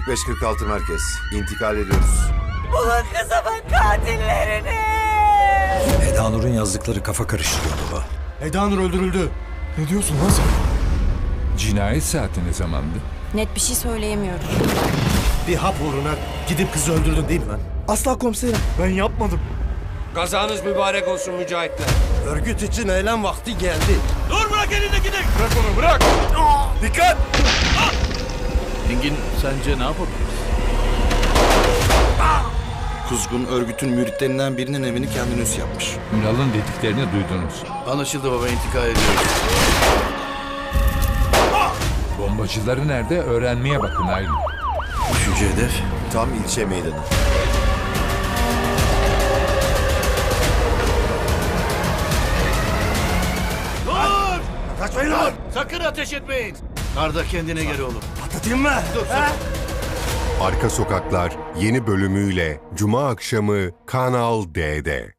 45-46 merkez. İntikal ediyoruz. Bulun kızımın katillerini. Eda Nur'un yazdıkları kafa karıştırıyor baba. Eda Nur öldürüldü. Ne diyorsun lan sen? Cinayet saati ne zamandı? Net bir şey söyleyemiyorum. Bir hap uğruna gidip kızı öldürdün değil mi lan? Asla komiserim. Ben yapmadım. Kazanız mübarek olsun mücahitler. Örgüt için eylem vakti geldi. Engin sence ne yapabiliriz? Kuzgun örgütün müritlerinden birinin evini kendine üs yapmış. Ünal'ın dediklerini duydunuz. Anlaşıldı baba intikal ediyoruz. Bombacıları nerede öğrenmeye bakın Aylin. Üçüncü hedef. Tam ilçe meydanı. Kaçmayın lan! Sakın ateş etmeyin. Arda kendine gel oğlum. Patlatayım mı? Arka Sokaklar yeni bölümüyle Cuma akşamı Kanal D'de.